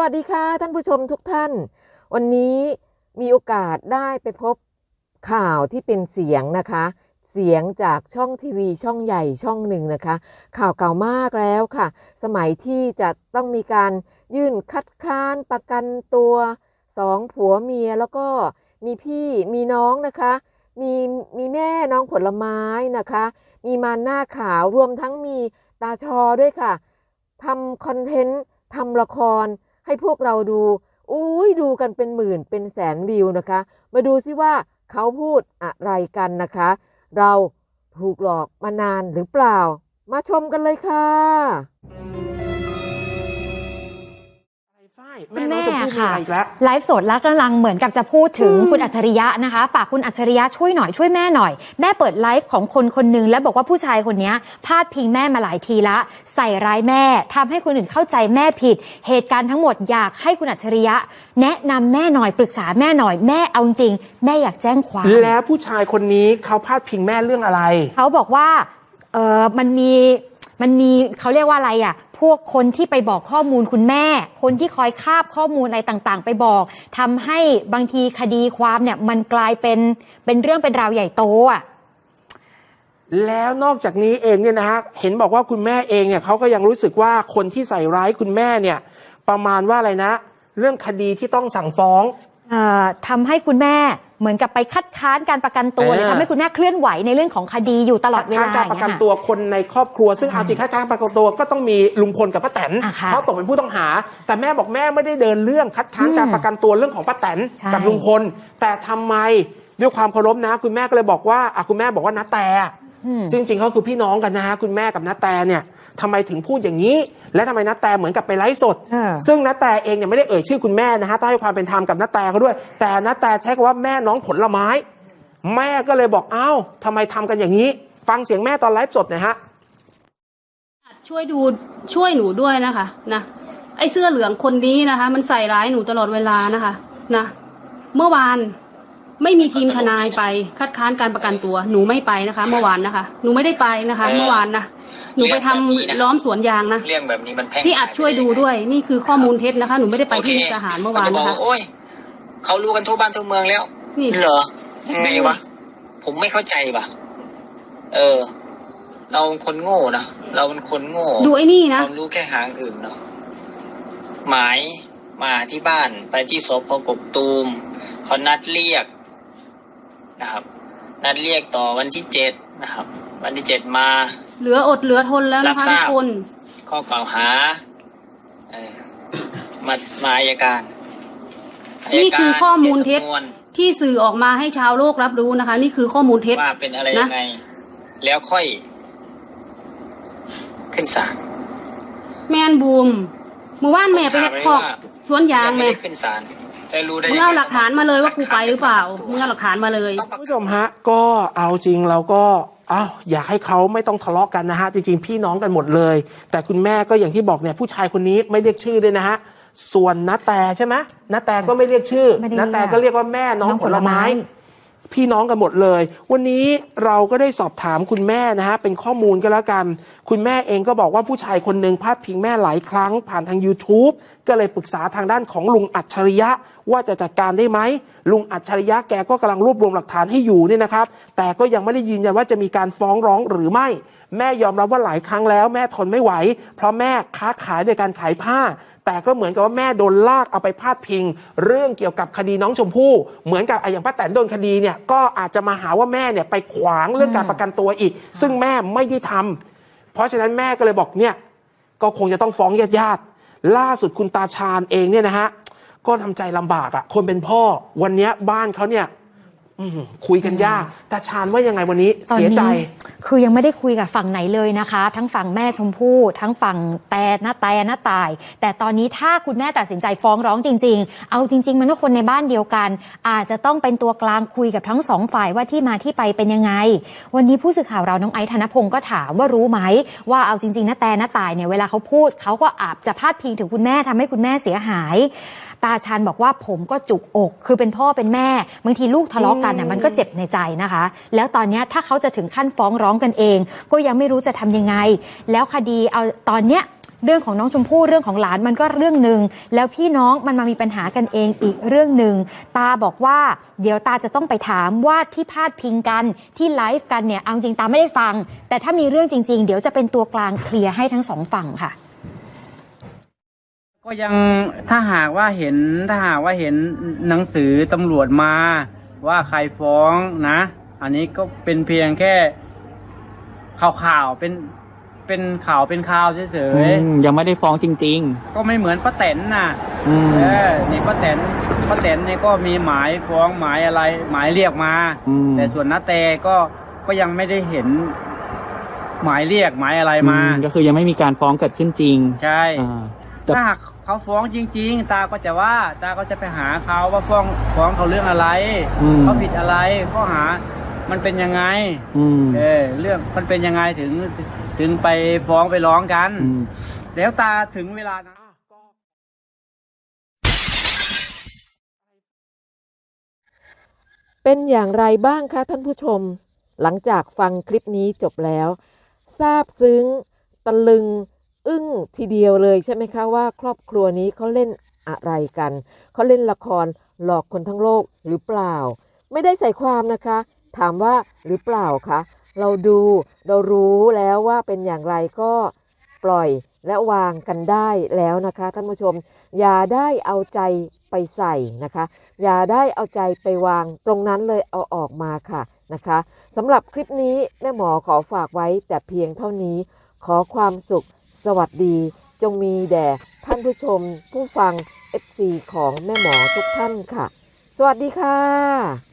วัสดีค่ะท่านผู้ชมทุกท่าน วันนี้มีโอกาสได้ไปพบข่าวที่เป็นเสียงนะคะ เสียงจากช่องทีวีช่องใหญ่ช่องหนึ่งนะคะ ข่าวเก่ามากแล้วค่ะ สมัยที่จะต้องมีการยื่นคัดค้านประกันตัวสองผัวเมียแล้วก็มีพี่มีน้องนะคะ มีมีแม่น้องผลไม้นะคะ มีมารหน้าขาวรวมทั้งมีตาชอด้วยค่ะทำคอนเทนต์ทำละคร ให้พวกเราดูอุ้ยดูกันเป็นหมื่นเป็นแสนวิวนะคะ มาดูซิว่าเขาพูดอะไรกันนะคะ เราถูกหลอกมานานหรือเปล่า มาชมกันเลยค่ะ แม่น้องแม่จะพูดมีค่ะอะไรอีกแล้วไลฟ์สดแล้วกำลังเหมือนกับจะพูดถึงคุณอัจฉริยะนะคะฝากคุณอัจฉริยะช่วยหน่อยช่วยแม่หน่อย แม่เปิดไลฟ์ของคนคนหนึ่งแล้วบอกว่าผู้ชายคนนี้พาดพิงแม่มาหลายทีละ ใส่ร้ายแม่ทำให้คนอื่นเข้าใจแม่ผิด เหตุการณ์ทั้งหมดอยากให้คุณอัจฉริยะ แนะนำแม่หน่อยปรึกษาแม่หน่อยแม่เอาจริง แม่อยากแจ้งความแล้วผู้ชายคนนี้เขาพาดพิงแม่เรื่องอะไร เขาบอกว่าเออมันมีมันมีเขาเรียกว่าอะไรอะ พวกคนที่ไปบอกข้อมูลคุณแม่ คนที่คอยคาบข้อมูลอะไรต่างๆ ไปบอกทำให้บางทีคดีความเนี่ยมันกลายเป็นเป็นเรื่องเป็นราวใหญ่โตอะแล้วนอกจากนี้เองเนี่ยนะฮะเห็นบอกว่าคุณแม่เองเนี่ยเขาก็ยังรู้สึกว่าคนที่ใส่ร้ายคุณแม่เนี่ย ประมาณว่าอะไรนะ เรื่องคดีที่ต้องสั่งฟ้องเอ่อทำให้คุณแม่ เหมือนกับไปคัดค้านการประกันตัวเออเลยทำให้คุณแม่เคลื่อนไหวในเรื่องของคดีอยู่ตลอดเวคัดลาค้านการประกันอย่างเงี้ยตัวคนในครอบครัว ซึ่งเอาจริงคัดค้านประกันตัวก็ต้องมีลุงพลกับป้าแตนอะค่ะเพราะตกเป็นผู้ต้องหา แต่แม่บอกแม่ไม่ได้เดินเรื่องคัดค้านการประกันตัวเรื่องของป้าแตนใช่กับลุงพลแต่ทำไมด้วยความเคารพนะ คุณแม่ก็เลยบอกว่าอะคุณแม่บอกว่านาแตอืม ซึ่งจริงๆเขาคือพี่น้องกันนะฮะคุณแม่กับนาแตเนี่ยทำไมถึงพูดอย่างนี้ และทำไมนาแตเหมือนกับไปไลฟ์สดเออซึ่งนาแตเองเนี่ยไม่ได้เอ่ยชื่อคุณแม่นะฮะต้องให้ความเป็นธรรมกับนาแตเขาด้วย แต่นาแตใช้คำว่าแม่น้องผลไม้ แม่ก็เลยบอกอ้าวทำไมทำกันอย่างนี้ ฟังเสียงแม่ตอนไลฟ์สดหนะฮะช่วยดูช่วยหนูด้วยนะคะนะไอ้เสื้อเหลืองคนนี้นะคะ มันใส่ร้ายหนูตลอดเวลานะคะนะเมื่อวาน ไม่มีทีมทนายไปคัดค้านการประกันตัว หนูไม่ไปนะคะ เมื่อวานนะคะ หนูไม่ได้ไปนะคะ เมื่อวานนะหนูไปทำล้อมสวนยางนะเรื่องแบบนี้มันแพร่พี่อัดช่วยดูด้วย นี่คือข้อมูลเท็จนะคะ หนูไม่ได้ไปที่มุกดาหารเมื่อวานจะบนะอกคะ โอ้ยเขารู้กันทั่วบ้านทั่วเมืองแล้วนี่ เหรอยังไงวะผมไม่เข้าใจว่ะ เออ เราเป็นคนโง่นะเราเป็นคนโง่ ดูไอ้นี่นะเรารู้แค่หางอื่นเนาะหมายมาที่บ้านไปที่สพกกตูมเขานัดเรียก นะครับ นัดเรียกต่อวันที่เจ็ดนะครับ วันที่เจ็ดมาเหลืออดเหลือทนแล้วรันะบคะทราทุบกคน ข้อกล่าวหาเออมามาอายการยนี่คือข้อมูลเท็จขียนสำนวนที่สื่อออกมาให้ชาวโลกรับรู้นะคะ นี่คือข้อมูลเท็จ ว่าเป็นอะไรนะยังไง แล้วค่อย ขึ้นศาล แมนบูมเมื่อวานแม่ไปเฮ็ดคอกสวนยางยังไม่แม่ได้ขึ้นศาล ได้รู้ได้มึงเอาหลักฐานมาเลยว่ากูไปหรือเปล่ามึงเอาหลักฐานมาเลยต้องประคุณผู้ชมฮะ ก็เอาจริงเราก็อ้าวอยากให้เขาไม่ต้องทะเลาะกันนะฮะ จริง ๆ พี่น้องกันหมดเลย แต่คุณแม่ก็อย่างที่บอกเนี่ยผู้ชายคนนี้ไม่เรียกชื่อด้วยนะฮะ ส่วนนาแต่ใช่ไหมนาแต่ก็ไม่เรียกชื่อไม่ได้นาแต่เรียกก็เรียกว่าแม่น้องน้องผผลลไม้ไม้ พี่น้องกันหมดเลย วันนี้เราก็ได้สอบถามคุณแม่นะฮะ เป็นข้อมูลก็แล้วกัน คุณแม่เองก็บอกว่าผู้ชายคนหนึ่งพาดพิงแม่หลายครั้งผ่านทาง YouTube ก็เลยปรึกษาทางด้านของลุงอัจฉริยะว่าจะจัดการได้ไหมลุงอัจฉริยะแกก็กำลังรวบรวมหลักฐานให้อยู่เนี่ยนะครับ แต่ก็ยังไม่ได้ยืนยันว่าจะมีการฟ้องร้องหรือไม่ แม่ยอมรับว่าหลายครั้งแล้ว แม่ทนไม่ไหว เพราะแม่ค้าขายโดยการขายผ้า แต่ก็เหมือนกับว่าแม่โดนลากเอาไปพาดพิง เรื่องเกี่ยวกับคดีน้องชมพู่ เหมือนกับไอ้อย่างป้าแตนโดนคดีเนี่ยก็อาจจะมาหาว่าแม่เนี่ยไปขวางเรื่องการประกันตัวอีก ซึ่งแม่ไม่ได้ทำเพราะฉะนั้นแม่ก็เลยบอกเนี่ยก็คงจะต้องฟ้องญาติญาติๆ ล่าสุดคุณตาชาญเองเนี่ยนะฮะก็ทำใจลำบากอะ่ะคนเป็นพ่อวันนี้บ้านเขาเนี่ย คุยกันยากตาชาญว่ายังไงวันนี้ตอนเสียนี้ใจ คือยังไม่ได้คุยกับฝั่งไหนเลยนะคะ ทั้งฝั่งแม่ชมพู่ทั้งฝั่งแต่น้าแต่น้าตาย แต่ตอนนี้ถ้าคุณแม่ตัดสินใจฟ้องร้องจริง ๆ เอาจริง ๆ มันก็คนในบ้านเดียวกัน อาจจะต้องเป็นตัวกลางคุยกับทั้งสองฝ่ายว่าที่มาที่ไปเป็นยังไง วันนี้ผู้สื่อข่าวเราน้องไอซ์ธนพงศ์ก็ถามว่ารู้ไหม ว่าเอาจริงๆน้าแต่น้าตายเนี่ยเวลาเขาพูดเขาก็อาจจะพาดพิงถึงคุณแม่ทำให้คุณแม่เสียหาย ตาชานบอกว่าผมก็จุกอก คือเป็นพ่อเป็นแม่บางทีลูกทะเลาะกันน่ะมันก็เจ็บในใจนะคะ แล้วตอนเนี้ยถ้าเขาจะถึงขั้นฟ้องร้องกันเอง ก็ยังไม่รู้จะทำยังไง แล้วคดีเอาตอนเนี้ยเรื่องของน้องชมพู่เรื่องของหลานมันก็เรื่องหนึ่งแล้วพี่น้องมันมามีปัญหากันเองอีกเรื่องหนึ่งตาบอกว่า เดี๋ยวตาจะต้องไปถามว่าที่พาดพิงกันที่ไลฟ์กันเนี่ยเอาจริงตาไม่ได้ฟัง แต่ถ้ามีเรื่องจริง ๆ เดี๋ยวจะเป็นตัวกลางเคลียร์ให้ทั้งสองฝั่งค่ะ ก็ยังถ้าหากว่าเห็นถ้าหากว่าเห็นหนังสือตำรวจมา ว่าใครฟ้องนะ อันนี้ก็เป็นเพียงแค่ข่าวๆเป็นเป็นข่าวเป็นข่าวเฉยอืมยังไม่ได้ฟ้องจริง ๆ ก็ไม่เหมือนป้าแตนน่ะๆอืม เออนี่ป้าแตนป้าแตนนี่ก็มีหมายฟ้องหมายอะไร หมายเรียกมา อืม แต่ส่วนน้าแตก็ก็ยังไม่ได้เห็น หมายเรียกหมายอะไรมา อืก็คือยังไม่มีการฟ้องเกิดขึ้นจริงใช่ อ่าแต่ถ้าหาก เขาฟ้องจริง ๆ ตาก็จะว่า ตาก็จะไปหาเขาว่าฟ้องฟ้องเขาเรื่องอะไรอืม เขาผิดอะไรข้อหามันเป็นยังไง อืมเออเรื่องมันเป็นยังไงถึงถึงไปฟ้องไปร้องกัน อืม แล้วตาถึงเวลานั้นเป็นอย่างไรบ้างคะท่านผู้ชม หลังจากฟังคลิปนี้จบแล้วทราบซึ้ง ตะลึง อึ้งทีเดียวเลยใช่ไหมคะว่าครอบครัวนี้เขาเล่นอะไรกัน เขาเล่นละครหลอกคนทั้งโลกหรือเปล่า ไม่ได้ใส่ความนะคะ ถามว่าหรือเปล่าคะเราดูเรารู้แล้วว่าเป็นอย่างไรก็ปล่อยและวางกันได้แล้วนะคะท่านผู้ชม อย่าได้เอาใจไปใส่นะคะ อย่าได้เอาใจไปวางตรงนั้นเลยเอาออกมาค่ะนะคะสำหรับคลิปนี้แม่หมอขอฝากไว้แต่เพียงเท่านี้ ขอความสุข สวัสดีจงมีแด่ท่านผู้ชมผู้ฟัง FC ของแม่หมอทุกท่านค่ะ สวัสดีค่ะ